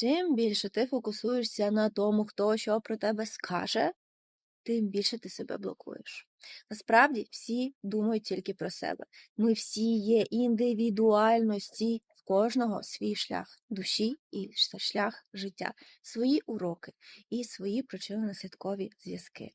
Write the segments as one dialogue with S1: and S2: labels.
S1: Чим більше ти фокусуєшся на тому, хто що про тебе скаже, тим більше ти себе блокуєш. Насправді всі думають тільки про себе. Ми всі є індивідуальності, кожного свій шлях душі і шлях життя, свої уроки і свої причинно-наслідкові зв'язки.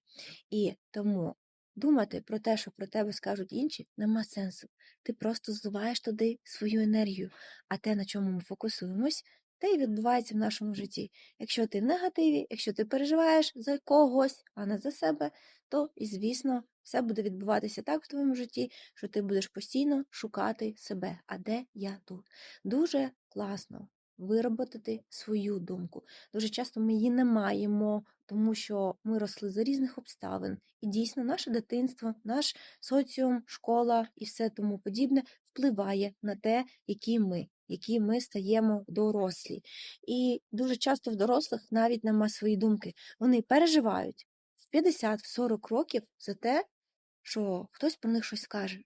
S1: І тому думати про те, що про тебе скажуть інші, нема сенсу. Ти просто зливаєш туди свою енергію, а те, на чому ми фокусуємось, те й відбувається в нашому житті. Якщо ти в негативі, якщо ти переживаєш за когось, а не за себе, то і, звісно, все буде відбуватися так в твоєму житті, що ти будеш постійно шукати себе. А де я тут? Дуже класно вироботити свою думку. Дуже часто ми її не маємо, тому що ми росли за різних обставин. І дійсно, наше дитинство, наш соціум, школа і все тому подібне впливає на те, які ми. Які ми стаємо дорослі. І дуже часто в дорослих навіть нема свої думки. Вони переживають в 50-40 років за те, що хтось про них щось скаже.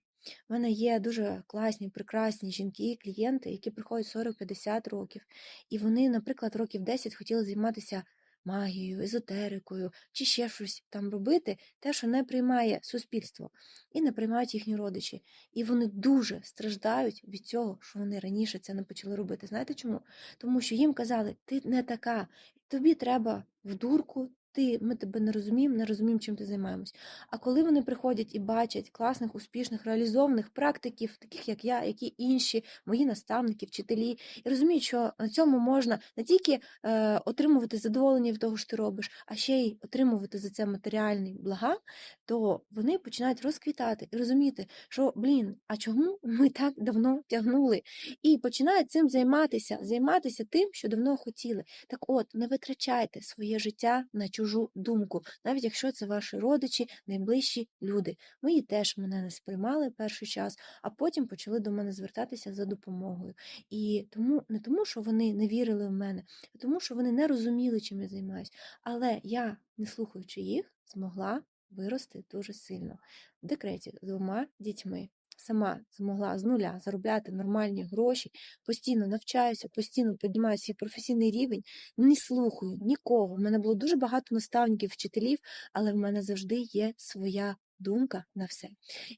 S1: У мене є дуже класні, прекрасні жінки, клієнти, які приходять 40-50 років, і вони, наприклад, років 10 хотіли займатися магією, езотерикою чи ще щось там робити, те, що не приймає суспільство, і не приймають їхні родичі. І вони дуже страждають від цього, що вони раніше це не почали робити. Знаєте чому? Тому що їм казали, ти не така, тобі треба в дурку. Ти, ми тебе не розуміємо, не розуміємо, чим ти займаємось. А коли вони приходять і бачать класних, успішних, реалізованих практиків, таких як я, які інші, мої наставники, вчителі, і розуміють, що на цьому можна не тільки е, отримувати задоволення від того, що ти робиш, а ще й отримувати за це матеріальні блага, то вони починають розквітати і розуміти, що блін, а чому ми так давно тягнули? І починають цим займатися, займатися тим, що давно хотіли. Так от, не витрачайте своє життя на чужу думку, навіть якщо це ваші родичі, найближчі люди. Мої теж мене не сприймали перший час, а потім почали до мене звертатися за допомогою. І тому не тому, що вони не вірили в мене, а тому, що вони не розуміли, чим я займаюся. Але я, не слухаючи їх, змогла вирости дуже сильно в декреті з двома дітьми. Сама змогла з нуля заробляти нормальні гроші, постійно навчаюся, постійно піднімаю свій професійний рівень, не слухаю нікого. У мене було дуже багато наставників, вчителів, але в мене завжди є своя думка на все.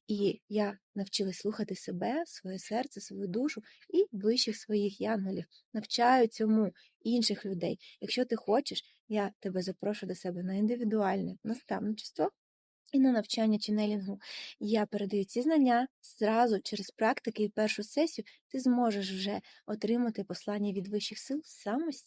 S1: І я навчилась слухати себе, своє серце, свою душу і вищих своїх янголів. Навчаю цьому інших людей. Якщо ти хочеш, я тебе запрошую до себе на індивідуальне наставничество. І на навчання ченелінгу я передаю ці знання зразу через практики і першу сесію ти зможеш вже отримати послання від вищих сил самостійно.